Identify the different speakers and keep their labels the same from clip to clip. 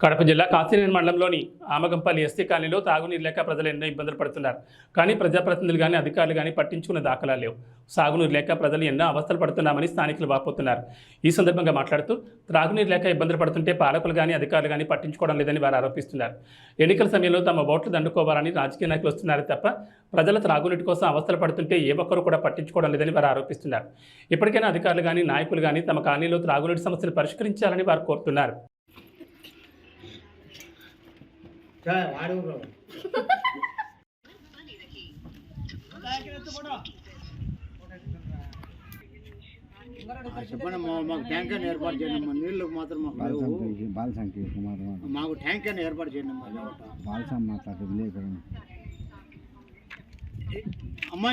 Speaker 1: కడప జిల్లా కాశీనేని మండలంలోని ఆమగంపల్లి ఎస్సీ కాలనీలో తాగునీరు లేక ప్రజలు ఎన్నో ఇబ్బందులు పడుతున్నారు. కానీ ప్రజాప్రతినిధులు కానీ అధికారులు కానీ పట్టించుకున్న దాఖలాలు లేవు. సాగునీరు లేక ప్రజలు ఎన్నో అవస్థలు పడుతున్నామని స్థానికులు వాపోతున్నారు. ఈ సందర్భంగా మాట్లాడుతూ త్రాగునీరు లేక ఇబ్బందులు పడుతుంటే పాలకులు కానీ అధికారులు కానీ పట్టించుకోవడం లేదని వారు ఆరోపిస్తున్నారు. ఎన్నికల సమయంలో తమ ఓట్లు దండుకోవాలని రాజకీయ నాయకులు వస్తున్నారు తప్ప ప్రజల త్రాగునీటి కోసం అవస్థలు పడుతుంటే ఏ ఒక్కరు కూడా పట్టించుకోవడం లేదని వారు ఆరోపిస్తున్నారు. ఇప్పటికైనా అధికారులు కానీ నాయకులు కానీ తమ కాలనీలో త్రాగునీటి సమస్యలు పరిష్కరించాలని వారు కోరుతున్నారు.
Speaker 2: చెప్పండి మా- మాకు ట్యాంక్ అని ఏర్పాటు చేయండి నీళ్ళు మాత్రం మాకు
Speaker 3: బాలసం బాలసం కేసు కుమార్ వాడు.
Speaker 2: మాకు ట్యాంక్ అని ఏర్పాటు చేయండి.
Speaker 3: బాలసం మాట్లాడే విలేకరు
Speaker 2: అమ్మా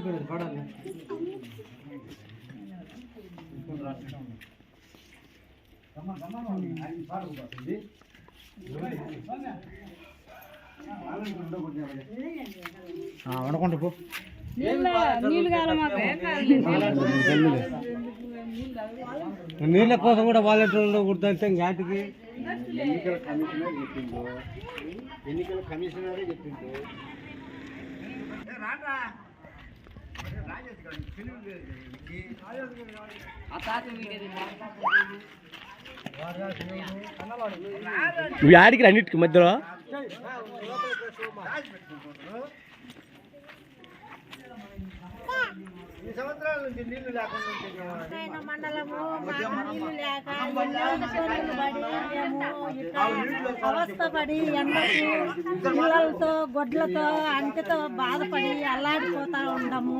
Speaker 2: ఇడమ్మా పడాలి అనుకుంటా పో
Speaker 3: నీళ్ళ కోసం కూడా వాలంటీర్లు కుడుతుంటే ఇంకాటికి
Speaker 2: ఎన్నికల కమిషనర్ చెప్పిండు ఎన్నికల కమిషనరే చెప్పిండు
Speaker 3: నువ్వు ఆడికి అన్నిటికి మధ్యలో?
Speaker 2: ఈ సంవత్సరాల నుంచి నీళ్ళు లేకుండా ఉంటే
Speaker 4: ఆయన మండలము మాకు నీళ్ళు లేక ఎన్నో ఇబ్బందులు పడి మేము ఇట్లా అవస్థపడి ఎండకు పిల్లలతో గొడ్లతో అంటితో బాధపడి అల్లాడిపోతా ఉండము.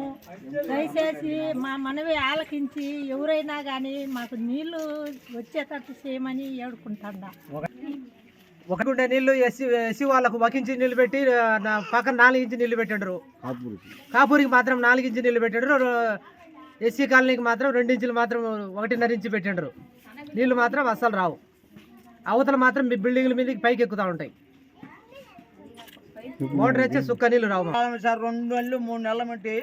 Speaker 4: దయచేసి మా మనవి ఆలకించి ఎవరైనా కానీ మాకు నీళ్ళు వచ్చేటట్టు చేయమని ఏడుకుంటాడా
Speaker 5: ఒకటి నీళ్ళు ఎస్సీ ఎస్సీ వాళ్ళకు ఒక ఇంచు నీళ్ళు పెట్టి నా పక్కన నాలుగు ఇంచు నీళ్ళు పెట్టాడు కాపూరికి. మాత్రం నాలుగు ఇంచు నీళ్ళు పెట్టాడు ఎస్సీ కాలనీకి మాత్రం రెండు ఇంచులు మాత్రం ఒకటిన్నర ఇంచు పెట్టాడు నీళ్ళు మాత్రం అస్సలు రావు. అవతల మాత్రం మీ బిల్డింగ్ల మీదకి పైకి ఎక్కుతా ఉంటాయి. మోటార్ వచ్చే సుక్క నీళ్ళు రావు మాకు.
Speaker 2: సార్ రెండు నెలలు మూడు నెలల మట్టి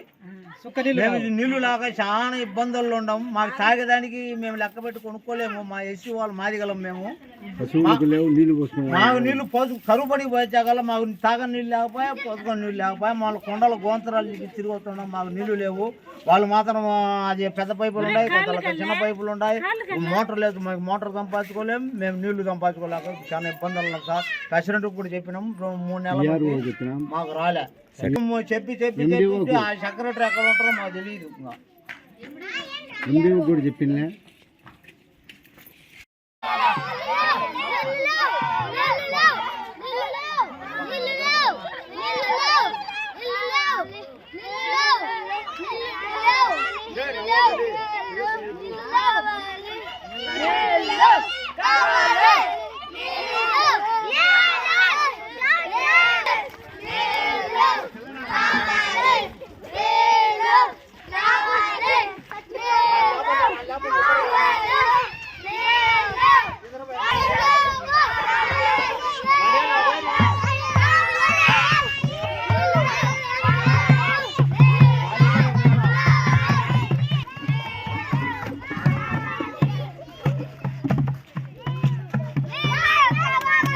Speaker 5: సుక్క.
Speaker 2: ఈ నీళ్ళు లేక చాలా ఇబ్బందుల్లో ఉన్నాం. మాకు తాగేదానికి మేము లెక్క పెట్టి కొనుక్కోలేము. మా ఎస్సీ వాళ్ళు మాదిగలం మేము.
Speaker 3: నీళ్ళు
Speaker 2: మాకు నీళ్ళు పోసు కరువు పడికి పోయేచాగల మాకు తాగని నీళ్ళు లేకపోయా పోసుకొని నీళ్ళు లేకపోయా వాళ్ళ కొండల గోంతరాలు దిగి తిరుగుతున్నాం మాకు నీళ్ళు లేవు. వాళ్ళు మాత్రం అది పెద్ద పైపులు ఉన్నాయి కొంతలకు చిన్న పైపులు ఉన్నాయి మోటార్ లేదు మాకు మోటార్ సంపాదించుకోలేము. మేము నీళ్ళు సంపాదించుకోలేక చాలా ఇబ్బందులు ఉన్నాం సార్. ప్రెసిడెంట్ కూడా చెప్పినాం మూడు నెలల మాకు రాలే. చెప్పి చెప్పి చెప్పి ఆ సెక్రటరీ ఎక్కడ ఉంటారో మాకు తెలియదు
Speaker 3: కూడా చెప్పిందే